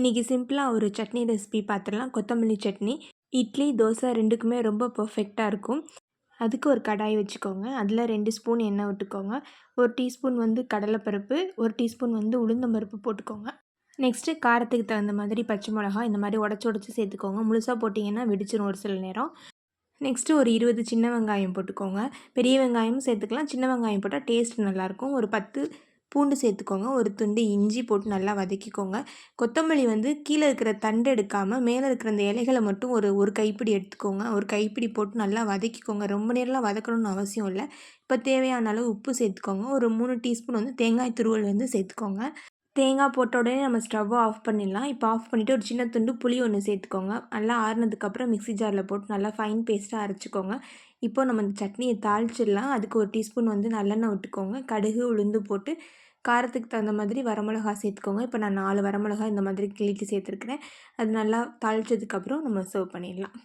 இன்றைக்கி சிம்பிளாக ஒரு சட்னி ரெசிபி பார்த்துடலாம் கொத்தமல்லி சட்னி இட்லி தோசை ரெண்டுக்குமே ரொம்ப பர்ஃபெக்டாக இருக்கும். அதுக்கு ஒரு கடாய் வச்சுக்கோங்க. அதில் ரெண்டு ஸ்பூன் எண்ணெய் விட்டுக்கோங்க. ஒரு டீஸ்பூன் வந்து கடலைப்பருப்பு ஒரு டீஸ்பூன் வந்து உளுந்தம்பருப்பு போட்டுக்கோங்க. நெக்ஸ்ட்டு காரத்துக்கு தகுந்த மாதிரி பச்சை மிளகா இந்த மாதிரி உடச்சி உடச்சி சேர்த்துக்கோங்க. முழுசாக போட்டிங்கன்னா வெடிச்சிடும் ஒரு சில நேரம். நெக்ஸ்ட்டு ஒரு இருபது சின்ன வெங்காயம் போட்டுக்கோங்க. பெரிய வெங்காயமும் சேர்த்துக்கலாம். சின்ன வெங்காயம் போட்டால் டேஸ்ட் நல்லாயிருக்கும் ஒரு பத்து பூண்டு சேர்த்துக்கோங்க. ஒரு துண்டு இஞ்சி போட்டு நல்லா வதக்கிக்கோங்க. கொத்தமல்லி வந்து கீழே இருக்கிற தண்டு எடுக்காமல் மேலே இருக்கிற அந்த இலைகளை மட்டும் ஒரு ஒரு கைப்பிடி எடுத்துக்கோங்க. ஒரு கைப்பிடி போட்டு நல்லா வதக்கிக்கோங்க. ரொம்ப நேரம்லாம் வதக்கணும்னு அவசியம் இல்லை. இப்போ தேவையான அளவு உப்பு சேர்த்துக்கோங்க. ஒரு மூணு டீஸ்பூன் வந்து தேங்காய் துருவல் வந்து சேர்த்துக்கோங்க. தேங்காய் போட்ட உடனே நம்ம ஸ்டவ்வை ஆஃப் பண்ணிடலாம். இப்போ ஆஃப் பண்ணிவிட்டு ஒரு சின்ன துண்டு புளி ஒன்று சேர்த்துக்கோங்க. நல்லா ஆறுனதுக்கப்புறம் மிக்ஸி ஜாரில் போட்டு நல்லா ஃபைன் பேஸ்ட்டாக அரைச்சிக்கோங்க. இப்போ நம்ம இந்த சட்னியை தாளிச்சிடலாம். அதுக்கு ஒரு டீஸ்பூன் வந்து நல்லெண்ணெய் விட்டுக்கோங்க. கடுகு உளுந்து போட்டு காரத்துக்கு தகுந்த மாதிரி வரமிளகா சேர்த்துக்கோங்க. இப்போ நான் நாலு வரமிளகா இந்த மாதிரி கிள்ளிட்டு சேர்த்துருக்குறேன். அது நல்லா தாளித்ததுக்கப்புறம் நம்ம சர்வ் பண்ணிடலாம்.